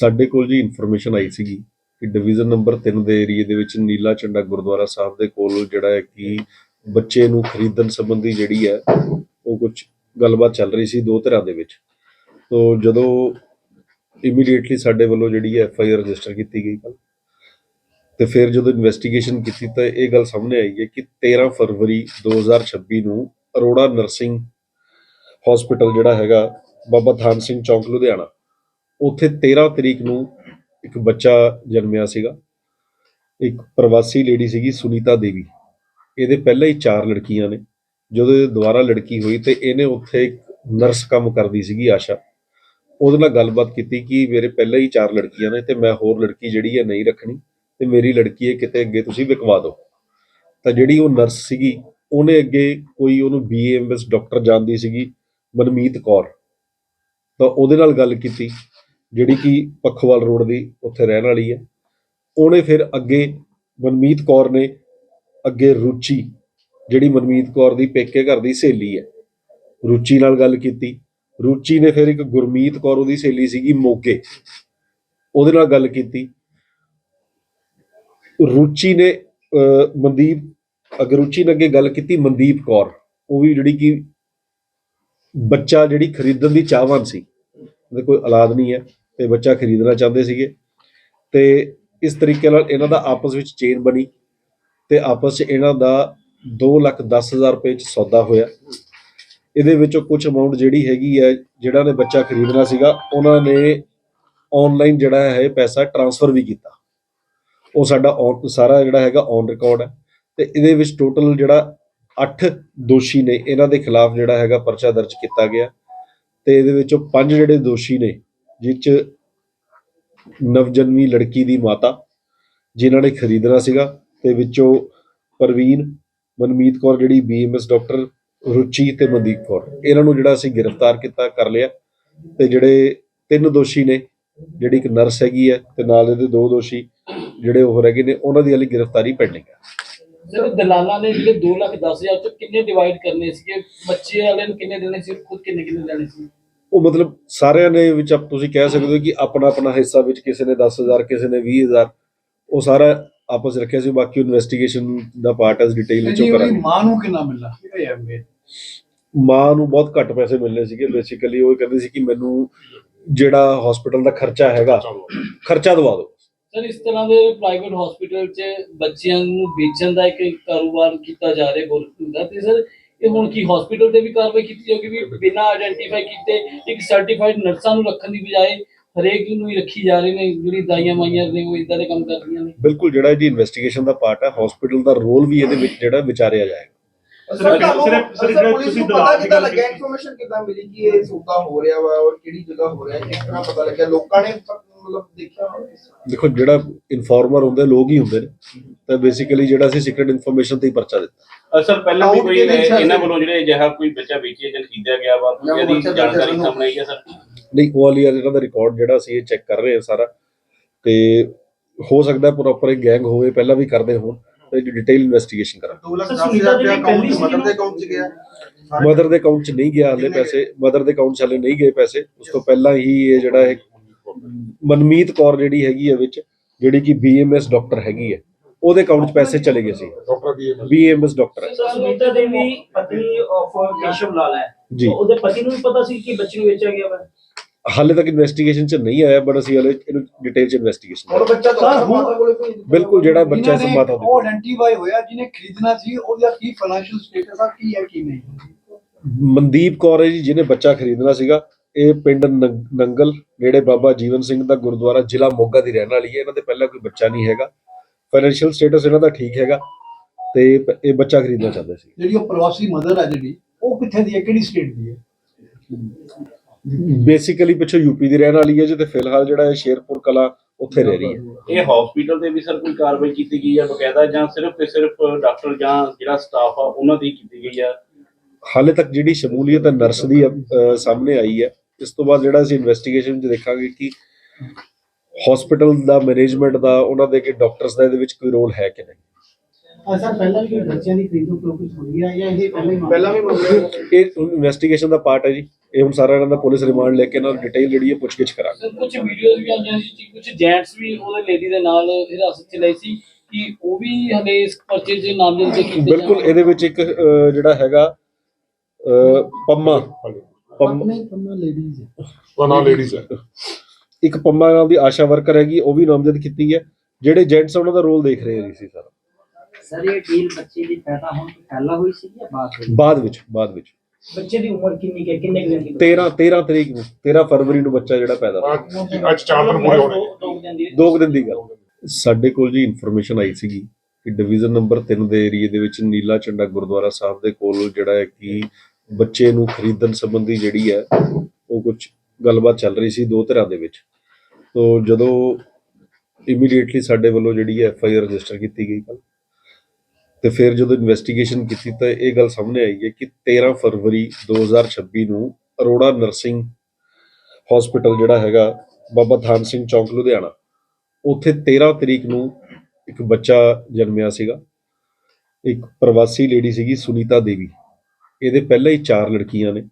ਸਾਡੇ ਕੋਲ ਜੀ ਇਨਫੋਰਮੇਸ਼ਨ ਆਈ ਸੀਗੀ ਕਿ ਡਿਵੀਜ਼ਨ ਨੰਬਰ 3 ਦੇ ਏਰੀਏ ਦੇ ਵਿੱਚ ਨੀਲਾ ਝੰਡਾ ਗੁਰਦੁਆਰਾ ਸਾਹਿਬ ਦੇ ਕੋਲ ਜਿਹੜਾ ਹੈ ਕਿ ਬੱਚੇ ਨੂੰ ਖਰੀਦਣ ਸੰਬੰਧੀ ਜਿਹੜੀ ਹੈ ਉਹ ਕੁਝ ਗੱਲਬਾਤ ਚੱਲ ਰਹੀ ਸੀ ਦੋ ਤਰ੍ਹਾਂ ਦੇ ਵਿੱਚ। ਤੋਂ ਜਦੋਂ ਇਮੀਡੀਏਟਲੀ ਸਾਡੇ ਵੱਲੋਂ ਜਿਹੜੀ ਹੈ ਐਫ ਆਈ ਆਰ ਰਜਿਸਟਰ ਕੀਤੀ ਗਈ ਕੱਲ ਤੇ ਫਿਰ ਜਦੋਂ ਇਨਵੈਸਟੀਗੇਸ਼ਨ ਕੀਤੀ ਤਾਂ ਇਹ ਗੱਲ ਸਾਹਮਣੇ ਆਈ ਹੈ ਕਿ 13 ਫਰਵਰੀ 2026 ਨੂੰ ਅਰੋੜਾ ਨਰਸਿੰਗ ਹਸਪੀਟਲ ਜਿਹੜਾ ਹੈਗਾ ਬਾਬਾ ਥਾਨ ਸਿੰਘ ਚੌਂਕ, ਲੁਧਿਆਣਾ ਉੱਥੇ 13 ਤਰੀਕ ਨੂੰ ਇੱਕ ਬੱਚਾ ਜਨਮਿਆ ਸੀਗਾ। ਇੱਕ ਪ੍ਰਵਾਸੀ ਲੇਡੀ ਸੀਗੀ ਸੁਨੀਤਾ ਦੇਵੀ। ਇਹਦੇ ਪਹਿਲਾਂ ਹੀ ਚਾਰ ਲੜਕੀਆਂ ਨੇ। ਜਦੋਂ ਇਹ ਦੁਬਾਰਾ ਲੜਕੀ ਹੋਈ ਤੇ ਇਹਨੇ ਉੱਥੇ ਇੱਕ ਨਰਸ ਕੰਮ ਕਰਦੀ ਸੀਗੀ ਆਸ਼ਾ। ਉਹਦੇ ਨਾਲ ਗੱਲਬਾਤ ਕੀਤੀ ਕਿ ਮੇਰੇ ਪਹਿਲਾਂ ਹੀ ਚਾਰ ਲੜਕੀਆਂ ਨੇ ਤੇ ਮੈਂ ਹੋਰ ਲੜਕੀ ਜਿਹੜੀ ਹੈ ਨਹੀਂ ਰੱਖਣੀ ਤੇ ਮੇਰੀ ਲੜਕੀ ਹੈ ਕਿਤੇ ਅੱਗੇ ਤੁਸੀਂ ਵਿਕਵਾ ਦਿਓ। ਤਾਂ ਜਿਹੜੀ ਉਹ ਨਰਸ ਸੀਗੀ, ਉਹਨੇ ਅੱਗੇ ਕੋਈ ਉਹਨੂੰ ਬੀਏਐਮਐਸ ਡਾਕਟਰ ਜਾਣਦੀ ਸੀਗੀ, ਮਨਮੀਤ ਕੌਰ। ਤਾਂ ਉਹਦੇ ਨਾਲ ਗੱਲ ਕੀਤੀ। ਜਿਹੜੀ ਕਿ ਪੱਖਵਾਲ ਰੋਡ ਦੀ ਉੱਥੇ ਰਹਿਣ ਵਾਲੀ ਹੈ। ਉਹਨੇ ਫਿਰ ਅੱਗੇ ਮਨਮੀਤ ਕੌਰ ਨੇ ਅੱਗੇ ਰੁਚੀ ਜਿਹੜੀ ਮਨਮੀਤ ਕੌਰ ਦੀ ਪੇਕੇ ਘਰ ਦੀ ਸਹੇਲੀ ਹੈ ਰੁਚੀ ਨਾਲ ਗੱਲ ਕੀਤੀ। ਰੁਚੀ ਨੇ ਫਿਰ ਇੱਕ ਗੁਰਮੀਤ ਕੌਰ ਉਹਦੀ ਸਹੇਲੀ ਸੀਗੀ ਮੋਗੇ ਉਹਦੇ ਨਾਲ ਗੱਲ ਕੀਤੀ। ਰੁਚੀ ਨੇ ਅਹ, ਮਨਦੀਪ ਅਗਰ ਰੁਚੀ ਨੇ ਅੱਗੇ ਗੱਲ ਕੀਤੀ ਮਨਦੀਪ ਕੌਰ। ਉਹ ਵੀ ਜਿਹੜੀ ਕਿ ਬੱਚਾ ਜਿਹੜੀ ਖਰੀਦਣ ਦੀ ਚਾਹਵਾਨ ਸੀ ਉਹਦੇ ਕੋਈ ਔਲਾਦ ਨਹੀਂ ਹੈ। ਤੇ ਬੱਚਾ ਖਰੀਦਣਾ ਚਾਹੁੰਦੇ ਸੀਗੇ। ਤੇ ਇਸ ਤਰੀਕੇ ਨਾਲ ਇਹਨਾਂ ਦਾ ਆਪਸ ਵਿੱਚ ਚੇਨ ਬਣੀ ਤੇ ਆਪਸ 'ਚ ਇਹਨਾਂ ਦਾ 2 ਲੱਖ 10 ਹਜ਼ਾਰ ਰੁਪਏ 'ਚ ਸੌਦਾ ਹੋਇਆ। ਇਹਦੇ ਵਿੱਚੋਂ ਕੁਝ ਅਮਾਉਂਟ ਜਿਹੜੀ ਹੈਗੀ ਹੈ, ਜਿਹੜਾ ਨੇ ਬੱਚਾ ਖਰੀਦਣਾ ਸੀਗਾ, ਉਹਨਾਂ ਨੇ ਆਨਲਾਈਨ ਜਿਹੜਾ ਹੈ ਪੈਸਾ ਟ੍ਰਾਂਸਫਰ ਵੀ ਕੀਤਾ। ਉਹ ਸਾਡਾ on- ਸਾਰਾ ਜਿਹੜਾ ਹੈਗਾ ਔਨ ਰਿਕਾਰਡ ਹੈ। ਤੇ ਇਹਦੇ ਵਿੱਚ ਟੋਟਲ ਜਿਹੜਾ 8 ਦੋਸ਼ੀ ਨੇ, ਇਹਨਾਂ ਦੇ ਖਿਲਾਫ ਜਿਹੜਾ ਹੈਗਾ ਪਰਚਾ ਦਰਜ ਕੀਤਾ ਗਿਆ। ਤੇ ਇਹਦੇ ਵਿੱਚੋਂ ਪੰਜ ਜਿਹੜੇ ਦੋਸ਼ੀ ਨੇ ਜਿਸ 'ਚ ਨਵਜਨਮੀ ਲੜਕੀ ਦੀ ਮਾਤਾ, ਜਿਨ੍ਹਾਂ ਨੇ ਖਰੀਦਣਾ ਸੀਗਾ ਤੇ ਵਿੱਚੋਂ ਪ੍ਰਵੀਨ, ਮਨਮੀਤ ਕੌਰ ਜਿਹੜੀ ਬੀਐਮਐਸ ਡਾਕਟਰ ਰੁਚੀ ਤੇ ਮਨਦੀਪ ਕੌਰ। ਇਹਨਾਂ ਨੂੰ ਜਿਹੜਾ ਅਸੀਂ ਗ੍ਰਿਫਤਾਰ ਕੀਤਾ, ਕਰ ਲਿਆ ਤੇ ਜਿਹੜੇ ਤਿੰਨ ਦੋਸ਼ੀ ਨੇ, ਜਿਹੜੀ ਇੱਕ ਨਰਸ ਹੈਗੀ ਹੈ ਤੇ ਨਾਲ ਇਹਦੇ ਦੋ ਦੋਸ਼ੀ ਜਿਹੜੇ ਉਹ ਰਹਿ ਗਏ ਨੇ, ਉਹਨਾਂ ਦੀ ਹਾਲੇ ਗ੍ਰਿਫਤਾਰੀ ਪੈਂਡਿੰਗ ਹੈ। ਸਰ, ਦਲਾਲਾਂ ਨੇ ਜਿਹੜੇ 2 ਲੱਖ 10 ਹਜ਼ਾਰ ਚ ਕਿੰਨੇ ਡਿਵਾਈਡ ਕਰਨੇ ਸੀਗੇ? ਬੱਚੇ ਵਾਲੇ ਨੂੰ ਕਿੰਨੇ ਦੇਣੇ ਸੀ? ਖੁਦ ਕਿੰਨੇ ਕਿੰਨੇ ਦੇਣੇ ਸੀ? ਉਹ ਮਤਲਬ ਸਾਰਿਆਂ ਨੇ ਵਿੱਚ ਆਪ- ਤੁਸੀਂ ਕਹਿ ਸਕਦੇ ਹੋ ਕਿ ਆਪਣਾ ਆਪਣਾ ਹਿੱਸਾ ਵਿੱਚ ਕਿਸੇ ਨੇ 10000 ਕਿਸੇ ਨੇ 20000 ਉਹ ਸਾਰਾ ਆਪਸ ਰੱਖਿਆ ਸੀ। ਬਾਕੀ ਇਨਵੈਸਟੀਗੇਸ਼ਨ ਦਾ ਪਾਰਟ ਹੈ ਡਿਟੇਲ ਵਿੱਚ ਉਹ ਕਰਾਂਗੇ। ਮਾਂ ਨੂੰ ਕਿੰਨਾ ਮਿਲਣਾ ਇਹ ਹੈ ਮੇਨ ਮਾਂ ਨੂੰ ਬਹੁਤ ਘੱਟ ਪੈਸੇ ਮਿਲਨੇ ਸੀਗੇ। ਬੇਸਿਕਲੀ ਉਹ ਕਹਿੰਦੀ ਸੀ ਕਿ ਮੈਨੂੰ ਜਿਹੜਾ ਹਸਪੀਟਲ ਦਾ ਖਰਚਾ ਹੈਗਾ ਖਰਚਾ ਦਵਾ ਦਿਓ। ਸਰ ਇਸ ਤਰ੍ਹਾਂ ਦੇ ਪ੍ਰਾਈਵੇਟ ਹਸਪੀਟਲ 'ਚ ਬੱਚਿਆਂ ਨੂੰ ਵੇਚਣ ਦਾ ਇੱਕ ਕਾਰੋਬਾਰ ਕੀਤਾ ਜਾ ਰਿਹਾ ਗੌਰਮੈਂਟ ਦਾ। ਤੇ ਸਰ ਇਹ ਹੁਣ ਕੀ ਹਸਪੀਟਲ ਤੇ ਵੀ ਕਾਰਵਾਈ ਕੀਤੀ ਜਾਊਗੀ ਵੀ ਬਿਨਾਂ ਆਇਡੈਂਟੀਫਾਈ ਕੀਤੇ ਇੱਕ ਸਰਟੀਫਾਈਡ ਨਰਸਾਂ ਨੂੰ ਰੱਖਣ ਦੀ ਬਜਾਏ ਹਰੇਕ ਨੂੰ ਹੀ ਰੱਖੀ ਜਾ ਰਹੇ ਨੇ ਜਿਹੜੀ ਦਾਈਆਂ ਮਾਈਆਂ ਨੇ ਉਹ ਇਦਾਂ ਦੇ ਕੰਮ ਕਰ ਰਹੀਆਂ ਨੇ। ਬਿਲਕੁਲ ਜਿਹੜਾ ਜੀ ਇਨਵੈਸਟੀਗੇਸ਼ਨ ਦਾ ਪਾਰਟ ਹੈ ਹਸਪੀਟਲ ਦਾ ਰੋਲ ਵੀ ਇਹਦੇ ਵਿੱਚ ਜਿਹੜਾ ਵਿਚਾਰਿਆ ਜਾਏਗਾ। ਸਰ ਤੁਹਾਨੂੰ ਸਿਰਫ- ਸਰ ਸਿਰਫ ਪੁਲਿਸ ਤੁਸੀਂ ਨੂੰ ਪਤਾ ਦਲਾਲ ਦੀ ਕਿੱਦਾਂ ਗੱਲ ਲੱਗਿਆ ਕੀਤੀ। ਇਨਫੋਰਮੇਸ਼ਨ ਕਿੱਦਾਂ ਮਿਲੀ ਕਿ ਇਹ ਸੌਦਾ ਹੋ ਰਿਹਾ ਵਾ ਔਰ ਕਿਹੜੀ ਜਗ੍ਹਾ ਹੋ ਰਿਹਾ ਕਿਸ ਤਰ੍ਹਾਂ ਪਤਾ ਲੱਗਿਆ ਲੋਕਾਂ ਨੇ ਪ- ਮਤਲਬ ਦੇਖਿਆ ਹੋਣਾ ਕਿਸ ਤਰ੍ਹਾਂ? ਦੇਖੋ ਜਿਹੜਾ ਇਨਫਾਰਮਰ ਹੁੰਦੇ ਲੋਕ ਹੀ ਹੁੰਦੇ ਨੇ ਤਾਂ ਬੇਸਿਕਲੀ ਜਿਹੜਾ ਅਸੀਂ ਸੀਕ੍ਰੀਟ ਇਨਫੋਰਮੇਸ਼ਨ ਤੇ ਹੀ ਪਰਚਾ ਦਿੱਤਾ ਅ, ਸਰ ਪਹਿਲਾਂ ਵੀ ਕੋਈ ਕਿਹਦੇ ਇਹਨਾਂ? ਵੱਲੋਂ ਜਿਹੜੇ ਅਜਿਹਾ ਕੋਈ ਬੱਚਾ ਵੇਚਿਆ ਜਾਂ ਖਰੀਦਿਆ ਗਿਆ ਵਾ ਜਾਂ ਉਹਦੀ ਬੱਚਾ ਜਾਣਕਾਰੀ ਸਾਨੂੰ- ਸਾਹਮਣੇ ਆਈ ਹੈ ਸਰ ਨਹੀਂ ਉਹ ਵਾਲੀ ਇਹਨਾਂ ਦਾ ਰਿਕਾਰਡ ਜਿਹੜਾ ਅਸੀਂ ਇਹ ਚੈੱਕ ਕਰ ਰਹੇ ਹਾਂ ਸਾਰਾ ਤੇ ਹੋ ਸਕਦਾ ਪ੍ਰੋਪਰ ਇੱਕ ਗੈਂਗ ਹੋਵੇ ਪਹਿਲਾਂ ਵੀ ਕਰਦੇ ਹੋਣ ਡਿਟੇਲ ਇਨਵੈਸਟੀਗੇਸ਼ਨ ਕਰਾਂ ਦੋ ਲੱਖ ਸਰ, ਦਸ ਸੁਨੀਤਾ ਹਜ਼ਾਰ ਜਿਹੜੀ ਰੁਪਇਆ ਅਕਾਊਂਟ ਮਦਰ ਦੇ ਅਕਾਊਂਟ 'ਚ ਗਿਆ। ਮਦਰ ਦੇ ਅਕਾਊਂਟ 'ਚ ਨਹੀਂ ਗਿਆ ਹਲੇ ਪੈਸੇ। ਮਦਰ ਦੇ ਅਕਾਊਂਟ 'ਚ ਹਲੇ ਨਹੀਂ ਗਏ ਪੈਸੇ। ਉਸ ਤੋਂ ਪਹਿਲਾਂ ਹੀ ਇਹ ਜਿਹੜਾ ਹੈ ਮਨਮੀਤ ਕੌਰ ਜਿਹੜੀ ਹੈਗੀ ਹੈ ਵਿੱਚ ਜਿਹੜੀ ਕਿ ਬੀਐਮਐਸ ਡਾਕਟਰ ਹੈਗੀ ਹੈ ਉਹਦੇ ਅਕਾਊਂਟ 'ਚ ਪੈਸੇ ਚਲੇ ਗਏ ਸੀ। ਡਾਕਟਰ ਬੀਐਮਐਸ ਡਾਕਟਰ ਹੈ। ਸੁਨੀਤਾ ਦੇਵੀ ਪਤਨੀ ਆਫ ਕੇਸ਼ਵ ਲਾਲ ਹੈ। ਜੀ। ਉਹਦੇ ਪਤੀ ਨੂੰ ਵੀ ਪਤਾ ਸੀ ਕਿ ਬੱਚੇ ਨੂੰ ਵੇਚਿਆ ਗਿਆ ਵਾ? ਹਾਲੇ ਤੱਕ ਇਨਵੈਸਟੀਗੇਸ਼ਨ 'ਚ ਨਹੀਂ ਆਇਆ ਬਟ ਅਸੀਂ ਹਲੇ ਇਹਨੂੰ ਡਿਟੇਲ 'ਚ ਇਨਵੈਸਟੀਗੇਸ਼ਨ ਹੁਣ ਬੱਚਾ ਸਰ, ਡਾਕਟਰ ਹੁਣ- ਮਾਤਾ ਕੋਲੇ ਭੇਜ ਦਿੱਤਾ ਬਿਲਕੁਲ ਜਿਹੜਾ ਬੱਚਾ ਜਿਨ੍ਹਾਂ ਉਹ ਆਇਡੈਂਟੀਫਾਈ ਹੋਇਆ ਜਿਹਨੇ ਖਰੀਦਣਾ ਸੀ ਉਹਦਾ ਕੀ ਫਾਈਨੈਂਸ਼ੀਅਲ ਸਟੇਟਸ ਆ ਕੀ ਹੈ ਕੀ ਨਹੀਂ? ਮਨਦੀਪ ਕੌਰ ਹੈ ਜੀ ਜਿਹਨੇ ਬੱਚਾ ਖਰੀਦਣਾ ਸੀਗਾ ਇਹ ਪਿੰਡ ਨੰਗ- ਨੰਗਲ ਨੇੜੇ ਬਾਬਾ ਜੀਵਨ ਸਿੰਘ ਦਾ ਗੁਰਦੁਆਰਾ ਜ਼ਿਲ੍ਹਾ ਮੋਗਾ ਦੀ ਰਹਿਣ ਵਾਲੀ ਹੈ। ਇਹਨਾਂ ਦੇ ਪਹਿਲਾਂ ਕੋਈ ਬੱਚਾ ਨਹੀਂ ਹੈਗਾ। ਫਾਈਨੈਂਸ਼ੀਅਲ ਸਟੇਟਸ ਇਹਨਾਂ ਦਾ ਠੀਕ ਹੈਗਾ ਤੇ ਪ- ਇਹ ਬੱਚਾ ਖਰੀਦਣਾ ਚਾਹੁੰਦੇ ਸੀ। ਜਿਹੜੀ ਉਹ ਪ੍ਰਵਾਸੀ ਮਦਰ ਹੈ ਜਿਹੜੀ ਉਹ ਕਿੱਥੇ ਦੀ ਹੈ ਕਿਹੜੀ ਸਟੇਟ ਦੀ ਹੈ? ਬੇਸਿਕਲੀ ਪਿੱਛੋਂ ਯੂਪੀ ਦੀ ਰਹਿਣ ਵਾਲੀ ਹੈ ਜੀ ਤੇ ਫਿਲਹਾਲ ਜਿਹੜਾ ਇਹ ਸ਼ੇਰਪੁਰ ਕਲਾ ਉੱਥੇ ਰਹਿ ਰਹੀ ਹੈ। ਇਹ ਹਸਪੀਟਲ ਤੇ ਵੀ ਸਰ ਕੋਈ ਕਾਰਵਾਈ ਕੀਤੀ ਗਈ ਹੈ ਬਕਾਇਦਾ ਜਾਂ ਸਿਰਫ ਤੇ ਸਿਰਫ ਡਾਕਟਰ ਜਾਂ ਜਿਹੜਾ ਸਟਾਫ ਆ ਉਹਨਾਂ ਦੀ ਕੀਤੀ ਗਈ ਆ? ਹਾਲੇ ਤੱਕ ਜਿਹੜੀ ਸ਼ਮੂਲੀਅਤ ਹੈ ਨਰਸ ਦੀ ਸਾਹਮਣੇ ਆਈ ਹੈ। ਇਸ ਤੋਂ ਬਾਅਦ ਜਿਹੜਾ ਅਸੀਂ ਇਨਵੈਸਟੀਗੇਸ਼ਨ 'ਚ ਦੇਖਾਂਗੇ ਕਿ ਹਸਪੀਟਲ ਦਾ ਮੈਨੇਜਮੈਂਟ ਦਾ ਉਹਨਾਂ ਦੇ ਕਿ ਡਾਕਟਰਸ ਦਾ ਇਹਦੇ ਵਿੱਚ ਕੋਈ ਰੋਲ ਹੈ ਕਿ ਨਹੀਂ। ਸਰ ਪਹਿਲਾਂ ਵੀ ਬੱਚਿਆਂ ਦੀ ਖਰੀਦੋ ਪ੍ਰੋਗਰੈਸ ਹੋਈ ਹੈ ਜਾਂ ਇਹ ਪਹਿਲਾਂ ਹੀ ਪਹਿਲਾਂ ਵੀ ਮਾਮਲੇ ਇਹ ਇਨਵੈਸਟੀਗੇਸ਼ਨ ਦਾ ਪਾਰਟ ਹੈ ਜੀ। ਇਹ ਹੁਣ ਸਾਰਾ ਇਹਨਾਂ ਦਾ ਪੁਲਿਸ ਰਿਮਾਂਡ ਲੈ ਕੇ ਇਹਨਾਂ ਦੀ ਡਿਟੇਲ ਜਿਹੜੀ ਹੈ ਪੁੱਛਗਿੱਛ ਕਰਾਂਗੇ। ਸਰ ਕੁਝ ਵੀਡੀਓਜ਼ ਵੀ ਆਈਆਂ ਸੀ ਕੁਝ ਜੈਂਟਸ ਵੀ ਉਹਦੇ ਲੇਡੀ ਦੇ ਨਾਲ ਹਿਰਾਸਤ ਚ ਲਏ ਸੀ ਕਿ ਉਹ ਵੀ ਹਲੇ ਇਸ ਪਰਚੇ ਚ ਨਾਮਜ਼ਦ ਤੇ ਕੀਤੇ ਬਿਲਕੁਲ ਜਾਣ। ਇਹਦੇ ਵਿੱਚ ਇੱਕ ਅਹ, ਜਿਹੜਾ ਹੈਗਾ ਅਹ, ਪੰਮਾ। ਪੰਮ। ਨਹੀਂ ਪੰਮਾ ਲੇਡੀਜ਼ ਹੈ। ਵਨਾ ਲੇਡੀਜ਼ ਹੈ। ਇੱਕ ਪੰਮਾ ਨਾਮ ਦੀ ਆਸ਼ਾ ਵਰਕਰ ਹੈਗੀ ਉਹ ਵੀ ਨਾਮਜ਼ਦ ਕੀਤੀ ਹੈ। ਜਿਹੜੇ ਜੈਂਟਸ ਉਹਨਾਂ ਦਾ ਰੋਲ ਦੇਖ ਰਹੇ ਸੀ ਸਾਰਾ। ਸਰ ਇਹ ਡੀਲ ਬੱਚੇ ਦੀ ਪੈਦਾ ਹੋਣ ਤੋਂ ਪਹਿਲਾਂ ਹੋਈ ਸੀ ਜਾਂ ਬਾਅਦ ਹੋਈ ਬਾਅਦ ਵਿੱਚ ਬਾਅਦ ਵਿੱਚ। ਬੱਚੇ ਦੀ ਉਮਰ ਕਿੰਨੀ ਕੁ ਹੈ? ਕਿੰਨੇ ਕੁ ਦਿਨ ਦੀ? 13 13 ਤਰੀਕ ਨੂੰ 13 ਫਰਵਰੀ ਨੂੰ ਬੱਚਾ ਜਿਹੜਾ ਪੈਦਾ ਹੋਇਆ। ਅੱਜ ਅੱਜ ਚਾਰ ਦਿਨ ਪੂਰੇ ਹੋਣੇ। ਦੋ ਕੁ ਦਿਨ ਗੱਲ। ਸਾਡੇ ਕੋਲ ਜੀ ਇਨਫੋਰਮੇਸ਼ਨ ਆਈ ਸੀਗੀ ਕਿ ਡਿਵੀਜ਼ਨ ਨੰਬਰ 3 ਦੇ ਏਰੀਏ ਦੇ ਵਿੱਚ ਨੀਲਾ ਚੰਡਾ ਗੁਰਦੁਆਰਾ ਸਾਹਿਬ ਦੇ ਕੋਲ ਜਿਹੜਾ ਹੈ ਕਿ ਬੱਚੇ ਨੂੰ ਖਰੀਦਣ ਸੰਬੰਧੀ ਜਿਹੜੀ ਹੈ ਉਹ ਕੁਝ ਗੱਲਬਾਤ ਚੱਲ ਰਹੀ ਸੀ ਦੋ ਧਿਰਾਂ ਦੇ ਵਿੱਚ। ਤੋਂ ਜਦੋਂ ਇਮੀਡੀਏਟਲੀ ਸਾਡੇ ਵੱਲੋਂ ਜਿਹੜੀ ਐਫ ਆਈ ਆਰ ਰਜਿਸਟਰ ਕੀਤੀ ਗਈ ਕੱਲ ਤੇ ਫਿਰ ਜਦੋਂ ਇਨਵੈਸਟੀਗੇਸ਼ਨ ਕੀਤੀ ਤਾਂ ਇਹ ਗੱਲ ਸਾਹਮਣੇ ਆਈ ਹੈ ਕਿ 13 ਫਰਵਰੀ 2026 ਨੂੰ ਅਰੋੜਾ ਨਰਸਿੰਗ ਹਸਪੀਟਲ ਜਿਹੜਾ ਹੈਗਾ, ਬਾਬਾ ਧਾਨ ਸਿੰਘ ਚੌਂਕ, ਲੁਧਿਆਣਾ, ਉੱਥੇ 13 ਤਰੀਕ ਨੂੰ ਇੱਕ ਬੱਚਾ ਜਨਮਿਆ ਸੀਗਾ। ਇੱਕ ਪ੍ਰਵਾਸੀ ਲੇਡੀ ਸੀਗੀ ਸੁਨੀਤਾ ਦੇਵੀ। ਇਹਦੇ ਪਹਿਲਾਂ ਹੀ ਚਾਰ ਲੜਕੀਆਂ ਨੇ।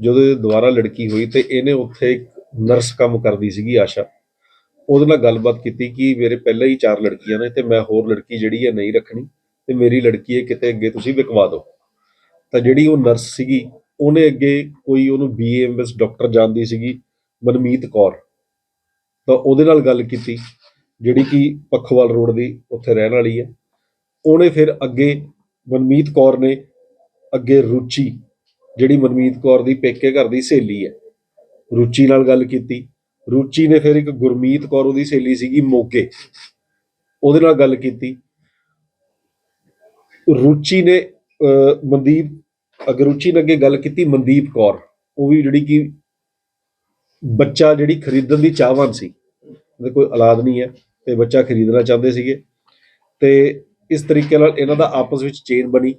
ਜਦੋਂ ਇਹ ਦੁਬਾਰਾ ਲੜਕੀ ਹੋਈ ਤੇ ਇਹਨੇ ਉੱਥੇ ਇੱਕ ਨਰਸ ਕੰਮ ਕਰਦੀ ਸੀਗੀ, ਆਸ਼ਾ। ਉਹਦੇ ਨਾਲ ਗੱਲਬਾਤ ਕੀਤੀ ਕਿ ਮੇਰੇ ਪਹਿਲਾਂ ਹੀ ਚਾਰ ਲੜਕੀਆਂ ਨੇ ਤੇ ਮੈਂ ਹੋਰ ਲੜਕੀ ਜਿਹੜੀ ਹੈ ਨਹੀਂ ਰੱਖਣੀ। ਤੇ ਮੇਰੀ ਲੜਕੀ ਹੈ ਕਿਤੇ ਅੱਗੇ ਤੁਸੀਂ ਵਿਕਵਾ ਦਿਓ। ਤਾਂ ਜਿਹੜੀ ਉਹ ਨਰਸ ਸੀਗੀ, ਉਹਨੇ ਅੱਗੇ ਕੋਈ ਉਹਨੂੰ ਬੀਏਐਮਐਸ ਡਾਕਟਰ ਜਾਣਦੀ ਸੀਗੀ, ਮਨਮੀਤ ਕੌਰ। ਤਾਂ ਉਹਦੇ ਨਾਲ ਗੱਲ ਕੀਤੀ, ਜਿਹੜੀ ਕਿ ਪੱਖੋਵਾਲ ਰੋਡ ਦੀ ਉੱਥੇ ਰਹਿਣ ਵਾਲੀ ਹੈ। ਉਹਨੇ ਫਿਰ ਅੱਗੇ ਮਨਮੀਤ ਕੌਰ ਨੇ ਅੱਗੇ ਰੁਚੀ, ਜਿਹੜੀ ਮਨਮੀਤ ਕੌਰ ਦੀ ਪੇਕੇ ਘਰ ਦੀ ਸਹੇਲੀ ਹੈ, ਰੁਚੀ ਨਾਲ ਗੱਲ ਕੀਤੀ। ਰੁਚੀ ਨੇ ਫਿਰ ਇੱਕ ਗੁਰਮੀਤ ਕੌਰ ਉਹਦੀ ਸਹੇਲੀ ਸੀਗੀ ਮੋਗੇ। ਉਹਦੇ ਨਾਲ ਗੱਲ ਕੀਤੀ। ਰੁਚੀ ਨੇ ਮਨਦੀਪ, ਅਗਰ ਰੁਚੀ ਨੇ ਅੱਗੇ ਗੱਲ ਕੀਤੀ, ਮਨਦੀਪ ਕੌਰ। ਉਹ ਵੀ ਜਿਹੜੀ ਕਿ ਬੱਚਾ ਜਿਹੜੀ ਖਰੀਦਣ ਦੀ ਚਾਹਵਾਨ ਸੀ। ਉਹਦੇ ਕੋਈ ਔਲਾਦ ਨਹੀਂ ਹੈ ਤੇ ਬੱਚਾ ਖਰੀਦਣਾ ਚਾਹੁੰਦੇ ਸੀਗੇ। ਤੇ ਇਸ ਤਰੀਕੇ ਨਾਲ ਇਹਨਾਂ ਦਾ ਆਪਸ ਵਿੱਚ ਚੇਨ ਬਣੀ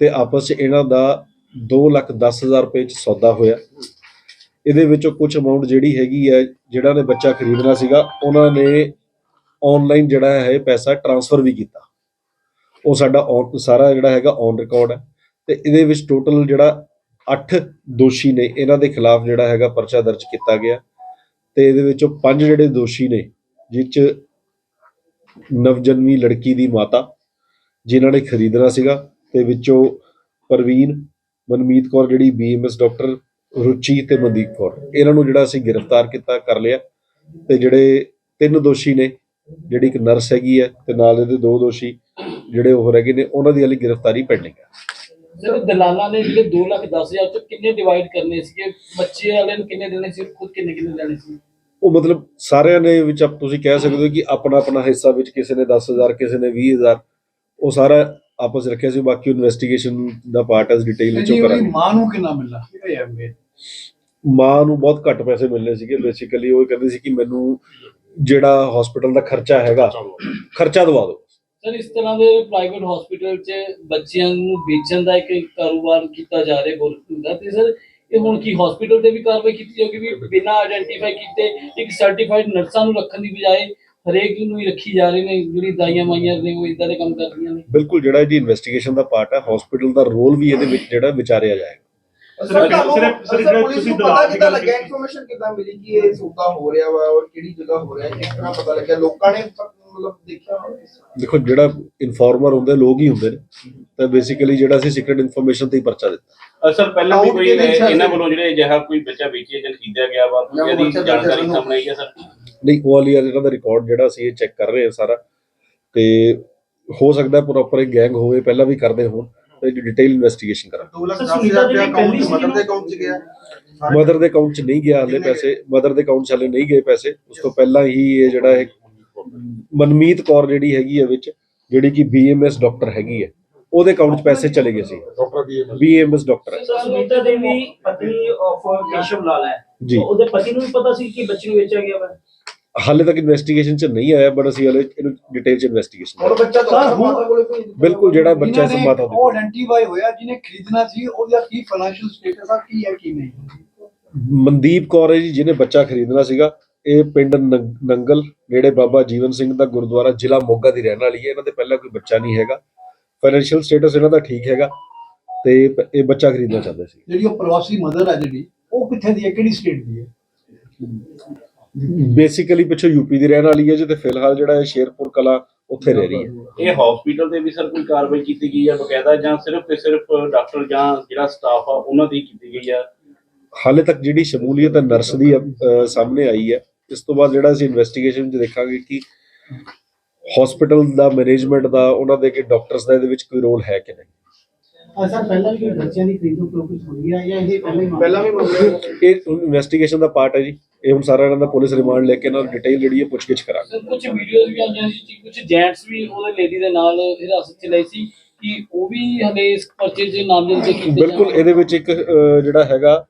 ਤੇ ਆਪਸ 'ਚ ਇਹਨਾਂ ਦਾ 2 ਲੱਖ 10 ਹਜ਼ਾਰ ਰੁਪਏ 'ਚ ਸੌਦਾ ਹੋਇਆ। ਇਹਦੇ ਵਿੱਚੋਂ ਕੁਝ ਅਮਾਉਂਟ ਜਿਹੜੀ ਹੈਗੀ ਹੈ, ਜਿਹੜਾ ਨੇ ਬੱਚਾ ਖਰੀਦਣਾ ਸੀਗਾ, ਉਹਨਾਂ ਨੇ ਆਨਲਾਈਨ ਜਿਹੜਾ ਹੈ ਪੈਸਾ ਟ੍ਰਾਂਸਫਰ ਵੀ ਕੀਤਾ। ਉਹ ਸਾਡਾ on- ਸਾਰਾ ਜਿਹੜਾ ਹੈਗਾ ਔਨ ਰਿਕਾਰਡ ਹੈ। ਤੇ ਇਹਦੇ ਵਿੱਚ ਟੋਟਲ ਜਿਹੜਾ 8 ਦੋਸ਼ੀ ਨੇ, ਇਹਨਾਂ ਦੇ ਖਿਲਾਫ ਜਿਹੜਾ ਹੈਗਾ ਪਰਚਾ ਦਰਜ ਕੀਤਾ ਗਿਆ। ਤੇ ਇਹਦੇ ਵਿੱਚੋਂ ਪੰਜ ਜਿਹੜੇ ਦੋਸ਼ੀ ਨੇ ਜਿਸ 'ਚ ਨਵਜਨਮੀ ਲੜਕੀ ਦੀ ਮਾਤਾ, ਜਿਨ੍ਹਾਂ ਨੇ ਖਰੀਦਣਾ ਸੀਗਾ। ਤੇ ਵਿੱਚੋਂ ਪ੍ਰਵੀਨ, ਮਨਮੀਤ ਕੌਰ ਜਿਹੜੀ ਬੀਐਮਐਸ ਡਾਕਟਰ ਰੁਚੀ ਤੇ ਮਨਦੀਪ ਕੌਰ। ਇਹਨਾਂ ਨੂੰ ਜਿਹੜਾ ਅਸੀਂ ਗ੍ਰਿਫਤਾਰ ਕੀਤਾ, ਕਰ ਲਿਆ। ਤੇ ਜਿਹੜੇ ਤਿੰਨ ਦੋਸ਼ੀ ਨੇ ਜਿਹੜੀ ਇੱਕ ਨਰਸ ਹੈਗੀ ਹੈ ਤੇ ਨਾਲ ਇਹਦੇ ਦੋ ਦੋਸ਼ੀ ਜਿਹੜੇ ਉਹ ਰਹਿ ਗਏ ਨੇ ਉਹਨਾਂ ਦੀ ਹਾਲੇ ਗ੍ਰਿਫਤਾਰੀ ਪੈਂਡਿੰਗ ਹੈ ਸਰ ਦਲਾਲਾਂ ਨੇ ਜਿਹੜੇ 2 ਲੱਖ 10 ਹਜ਼ਾਰ ਚ ਕਿੰਨੇ ਡਿਵਾਈਡ ਕਰਨੇ ਸੀਗੇ? ਬੱਚੇ ਵਾਲੇ ਨੂੰ ਕਿੰਨੇ ਦੇਣੇ ਸੀ? ਖੁਦ ਕਿੰਨੇ ਕਿੰਨੇ ਲੈਣੇ ਸੀ? ਉਹ ਮਤਲਬ ਸਾਰਿਆਂ ਨੇ ਵਿੱਚ ਆਪ ਤੁਸੀਂ ਕਹਿ ਸਕਦੇ ਹੋ ਕਿ ਆਪਣਾ ਆਪਣਾ ਹਿੱਸਾ ਵਿੱਚ ਕਿਸੇ ਨੇ 10000 ਕਿਸੇ ਨੇ 20000 ਉਹ ਸਾਰਾ ਆਪਸ ਰੱਖਿਆ ਸੀ। ਬਾਕੀ ਇਨਵੈਸਟੀਗੇਸ਼ਨ ਦਾ ਪਾਰਟ ਹੈ ਡਿਟੇਲ ਵਿੱਚ ਕਰਾਂਗੇ। ਮਾਂ ਨੂੰ ਕਿੰਨਾ ਮਿਲਣਾ ਇਹ ਮਾਂ ਨੂੰ ਬਹੁਤ ਘੱਟ ਪੈਸੇ ਮਿਲਨੇ ਸੀਗੇ। ਬੇਸਿਕਲੀ ਉਹ ਕਹਿੰਦੀ ਸੀ ਕਿ ਮੈਨੂੰ ਜਿਹੜਾ ਹਸਪੀਟਲ ਦਾ ਖਰਚਾ ਹੈਗਾ ਖਰਚਾ ਦਵਾ ਦਿਓ। ਸਰ ਇਸ ਤਰ੍ਹਾਂ ਦੇ ਪ੍ਰਾਈਵੇਟ ਹਸਪੀਟਲ 'ਚ ਬੱਚਿਆਂ ਨੂੰ ਵੇਚਣ ਦਾ ਇੱਕ ਕਾਰੋਬਾਰ ਕੀਤਾ ਜਾ ਰਿਹਾ ਗੌਰਮੈਂਟ ਦਾ ਤੇ ਸਰ ਇਹ ਹੁਣ ਕੀ ਹਸਪੀਟਲ ਤੇ ਵੀ ਕਾਰਵਾਈ ਕੀਤੀ ਜਾਊਗੀ ਵੀ ਬਿਨਾਂ ਆਇਡੈਂਟੀਫਾਈ ਕੀਤੇ ਇੱਕ ਸਰਟੀਫਾਈਡ ਨਰਸਾਂ ਨੂੰ ਰੱਖਣ ਦੀ ਬਜਾਏ ਹਰੇਕ ਨੂੰ ਹੀ ਰੱਖੀ ਜਾ ਰਹੇ ਨੇ ਜਿਹੜੀ ਦਾਈਆਂ ਮਾਈਆਂ ਨੇ ਉਹ ਇਦਾਂ ਦੇ ਕੰਮ ਕਰ ਰਹੀਆਂ ਨੇ? ਬਿਲਕੁਲ ਜਿਹੜਾ ਜੀ ਇਨਵੈਸਟੀਗੇਸ਼ਨ ਦਾ ਪਾਰਟ ਹੈ ਹਸਪੀਟਲ ਦਾ ਰੋਲ ਵੀ ਇਹਦੇ ਵਿੱਚ ਜਿਹੜਾ ਵਿਚਾਰਿਆ ਜਾਏਗਾ। ਸਰ ਤੁਹਾਨੂੰ ਸਿਰਫ- ਸਿਰਫ ਸਰ, ਜਿਹੜਾ ਪੁਲਿਸ ਤੁਸੀਂ ਨੂੰ ਦਲਾਲ ਪਤਾ ਦੀ ਕਿੱਦਾਂ ਗੱਲ ਲੱਗਿਆ ਕੀਤੀ। ਇਨਫੋਰਮੇਸ਼ਨ ਕਿੱਦਾਂ ਮਿਲੀ ਕਿ ਇਹ ਸੌਦਾ ਹੋ ਰਿਹਾ ਵਾ ਔਰ ਕਿਹੜੀ ਜਗ੍ਹਾ ਹੋ ਰਿਹਾ ਹੈ ਕਿਸ ਤਰ੍ਹਾਂ ਪਤਾ ਲੱਗਿਆ? ਲੋਕਾਂ ਨੇ ਪ- ਮਤਲਬ ਦੇਖਿਆ ਹੋਣਾ ਕਿਸ ਤਰ੍ਹਾਂ? ਦੇਖੋ ਜਿਹੜਾ ਇਨਫਾਰਮਰ ਹੁੰਦੇ ਲੋਕ ਹੀ ਹੁੰਦੇ ਨੇ। ਤਾਂ ਬੇਸਿਕਲੀ ਜਿਹੜਾ ਅਸੀਂ ਸੀਕ੍ਰੀਟ ਇਨਫੋਰਮੇਸ਼ਨ ਤੇ ਹੀ ਪਰਚਾ ਦਿੱਤਾ। ਅਸਰ ਪਹਿਲਾਂ ਵੀ ਕੋਈ? ਇਹਨਾਂ ਵੱਲੋਂ ਜਿਹੜੇ ਅਜਿਹਾ ਕੋਈ ਬੱਚਾ ਵੇਚਿਆ ਜਾਂ ਖਰੀਦਿਆ ਗਿਆ ਵਾ ਇਹਦੀ ਜਾਣਕਾਰੀ ਸਾਹਮਣੇ ਆਈ ਹੈ ਸਰ? ਨਹੀਂ ਉਹ ਵਾਲੀ ਇਹਨਾਂ ਦਾ ਰਿਕਾਰਡ ਜਿਹੜਾ ਅਸੀਂ ਇਹ ਚੈੱਕ ਕਰ ਰਹੇ ਹਾਂ ਸਾਰਾ। ਤੇ ਹੋ ਸਕਦਾ ਪ੍ਰੋਪਰ ਇੱਕ ਗੈਂਗ ਹੋਵੇ ਪਹਿਲਾਂ ਵੀ ਕਰਦੇ ਹੋਣ। ਤੇ ਡਿਟੇਲ ਇਨਵੈਸਟੀਗੇਸ਼ਨ ਕਰਾਂਗੇ। ਦੋ ਲੱਖ ਸਰ, ਦਸ ਸੁਨੀਤਾ ਹਜ਼ਾਰ ਦੀ ਰੁਪਇਆ ਪਹਿਲੀ ਅਕਾਊਂਟ ਮਦਰ ਸੀ ਦੇ ਅਕਾਊਂਟ 'ਚ ਗਿਆ। ਮਦਰ ਦੇ ਅਕਾਊਂਟ 'ਚ ਨਹੀਂ ਗਿਆ ਹਾਲੇ ਪੈਸੇ। ਮਦਰ ਦੇ ਅਕਾਊਂਟ 'ਚ ਹਾਲੇ ਨਹੀਂ ਗਏ ਪੈਸੇ। ਉਸ ਤੋਂ ਪਹਿਲਾਂ ਹੀ ਇਹ ਜਿਹੜਾ ਹੈ ਮਨਮੀਤ ਕੌਰ ਜਿਹੜੀ ਹੈਗੀ ਹੈ ਵਿੱਚ ਜਿਹੜੀ ਕਿ ਬੀਐਮਐਸ ਡਾਕਟਰ ਹੈਗੀ ਹੈ ਉਹਦੇ ਅਕਾਊਂਟ 'ਚ ਪੈਸੇ ਚਲੇ ਗਏ ਸੀ। ਡਾਕਟਰ ਬੀਐਮਐਸ ਡਾਕਟਰ ਹੈ। ਸੁਨੀਤਾ ਦੇਵੀ ਪਤਨੀ ਆਫ ਕੇਸ਼ਵ ਲਾਲ ਹੈ। ਜੀ। ਉਹਦੇ ਪਤੀ ਨੂੰ ਵੀ ਪਤਾ ਸੀ ਕਿ ਬੱਚੇ ਨੂੰ ਵੇਚਿਆ ਗਿਆ ਵਾ? ਹਾਲੇ ਤੱਕ ਇਨਵੈਸਟੀਗੇਸ਼ਨ 'ਚ ਨਹੀਂ ਆਇਆ ਬਟ ਅਸੀਂ ਹਾਲੇ ਇਹਨੂੰ ਡਿਟੇਲ 'ਚ ਇਨਵੈਸਟੀਗੇਸ਼ਨ ਬੱਚਾ ਬਿਲਕੁਲ ਜਿਹੜਾ ਬੱਚਾ ਮਾਤਾ ਉਹ ਆਇਡੈਂਟੀਫਾਈ ਹੋਇਆ ਜਿਹਨੇ ਖਰੀਦਣਾ ਸੀ ਉਹਦਾ ਕੀ ਫਾਈਨੈਂਸ਼ੀਅਲ ਸਟੇਟਸ ਆ ਕੀ ਹੈ ਕੀ ਨਹੀਂ? ਮਨਦੀਪ ਕੌਰ ਹੈ ਜੀ ਜਿਹਨੇ ਬੱਚਾ ਖਰੀਦਣਾ ਸੀਗਾ ਇਹ ਪਿੰਡ ਨੰਗ- ਨੰਗਲ ਨੇੜੇ ਬਾਬਾ ਜੀਵਨ ਸਿੰਘ ਦਾ ਗੁਰਦੁਆਰਾ ਜ਼ਿਲ੍ਹਾ ਮੋਗਾ ਦੀ ਰਹਿਣ ਵਾਲੀ ਹੈ। ਇਹਨਾਂ ਦੇ ਪਹਿਲਾਂ ਕੋਈ ਬੱਚਾ ਨਹੀਂ ਹੈਗਾ। ਫਾਈਨੈਂਸ਼ੀਅਲ ਸਟੇਟਸ ਇਹਨਾਂ ਦਾ ਠੀਕ ਹੈਗਾ ਤੇ ਇਹ ਬੱਚਾ ਖਰੀਦਣਾ ਚਾਹੁੰਦੇ ਸੀ। ਜਿਹੜੀ ਉਹ ਪ੍ਰਵਾਸੀ ਮਦਰ ਹੈ ਜਿਹੜੀ ਉਹ ਕਿੱਥੇ ਦੀ ਹੈ ਕਿਹੜੀ ਸਟੇਟ ਦੀ ਹੈ? ਬੇਸਿਕਲੀ ਪਿੱਛੋਂ ਯੂਪੀ ਦੀ ਰਹਿਣ ਵਾਲੀ ਹੈ ਜੀ ਤੇ ਫਿਲਹਾਲ ਜਿਹੜਾ ਇਹ ਸ਼ੇਰਪੁਰ ਕਲਾ ਉੱਥੇ ਰਹਿ ਰਹੀ ਹੈ। ਇਹ ਹਸਪੀਟਲ ਤੇ ਵੀ ਸਰ ਕੋਈ ਕਾਰਵਾਈ ਕੀਤੀ ਗਈ ਹੈ ਬਕਾਇਦਾ ਜਾਂ ਸਿਰਫ ਤੇ ਸਿਰਫ ਡਾਕਟਰ ਜਾਂ ਜਿਹੜਾ ਸਟਾਫ ਆ ਉਹਨਾਂ ਦੀ ਕੀਤੀ ਗਈ ਆ? ਹਾਲੇ ਤੱਕ ਜਿਹੜੀ ਸ਼ਮੂਲੀਅਤ ਹੈ ਨਰਸ ਦੀ ਸਾਹਮਣੇ ਆਈ ਹੈ। ਇਸ ਤੋਂ ਬਾਅਦ ਜਿਹੜਾ ਅਸੀਂ ਇਨਵੈਸਟੀਗੇਸ਼ਨ 'ਚ ਦੇਖਾਂਗੇ ਕਿ ਹਸਪੀਟਲ ਦਾ ਮੈਨੇਜਮੈਂਟ ਦਾ ਉਹਨਾਂ ਦੇ ਕਿ ਡਾਕਟਰਸ ਦਾ ਇਹਦੇ ਵਿੱਚ ਕੋਈ ਰੋਲ ਹੈ ਕਿ ਨਹੀਂ। ਸਰ ਪਹਿਲਾਂ ਵੀ ਕੋਈ ਬੱਚਿਆਂ ਦੀ ਖਰੀਦੋ ਪ੍ਰੋਗਰੈਸ ਹੋਈ ਹੈ ਜਾਂ ਇਹ ਪਹਿਲਾਂ ਹੀ ਪਹਿਲਾਂ ਵੀ ਮਾਮਲੇ ਇਹ ਇਨਵੈਸਟੀਗੇਸ਼ਨ ਦਾ ਪਾਰਟ ਹੈ ਜੀ। ਇਹ ਹੁਣ ਸਾਰਾ ਇਹਨਾਂ ਦਾ ਪੁਲਿਸ ਰਿਮਾਂਡ ਲੈ ਕੇ ਇਹਨਾਂ ਨੂੰ ਡਿਟੇਲ ਜਿਹੜੀ ਹੈ ਪੁੱਛਗਿੱਛ ਕਰਾਂਗੇ। ਸਰ ਕੁਝ ਵੀਡੀਓਜ਼ ਵੀ ਆਈਆਂ ਸੀ ਕੁਝ ਜੈਂਟਸ ਵੀ ਉਹਦੇ ਲੇਡੀ ਦੇ ਨਾਲ ਹਿਰਾਸਤ ਚ ਲਏ ਸੀ ਕਿ ਉਹ ਵੀ ਹਲੇ ਇਸ ਪਰਚੇ ਦੇ ਨਾਮਜ਼ਦ ਚ ਕੀਤੇ ਬਿਲਕੁਲ ਜਾਣਗੇ। ਇਹਦੇ ਵਿੱਚ ਇੱਕ ਅਹ, ਜਿਹੜਾ ਹੈਗਾ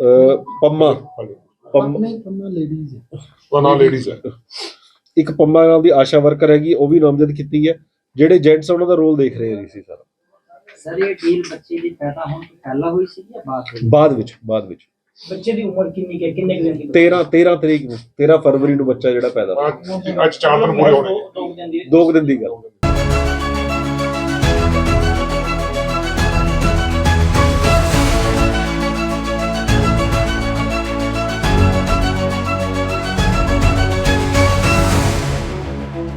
ਅਹ, ਪੰਮਾ। ਪੰਮ- ਨਹੀਂ ਪੰਮਾ ਲੇਡੀਜ਼ ਹੈ। ਉਹ ਨਾਲ ਲੇਡੀਜ਼ ਹੈ। ਇੱਕ ਪੰਮਾ ਨਾਮ ਦੀ ਆਸ਼ਾ ਵਰਕਰ ਹੈਗੀ ਉਹ ਵੀ ਨਾਮਜ਼ਦ ਕੀਤੀ ਹੈ। ਜਿਹੜੇ ਜੈਂਟਸ ਉਹਨਾਂ ਦਾ ਰੋਲ ਦੇਖ ਰਹੇ ਸੀ ਸਾਰਾ। ਸਰ ਇਹ ਡੀਲ ਬੱਚੇ ਦੀ ਪੈਦਾ ਹੋਣ ਤੋਂ ਪਹਿਲਾਂ ਹੋਈ ਸੀ ਜਾਂ ਬਾਅਦ ਹੋਈ ਬਾਅਦ ਵਿੱਚ ਬਾਅਦ ਵਿੱਚ। ਬੱਚੇ ਦੀ ਉਮਰ ਕਿੰਨੀ ਕੁ ਹੈ? ਕਿੰਨੇ ਕੁ ਦਿਨ ਦੀ 13 13 ਤਰੀਕ ਨੂੰ 13 ਫਰਵਰੀ ਨੂੰ ਬੱਚਾ ਜਿਹੜਾ ਪੈਦਾ ਹੋਇਆ। ਅੱਜ ਅੱਜ ਚਾਰ ਦਿਨ ਪੂਰੇ ਹੋਣੇ ਦੋ ਦਿਨ ਦੀ ਦੋ ਕੁ ਦਿਨ ਦੀ ਗੱਲ।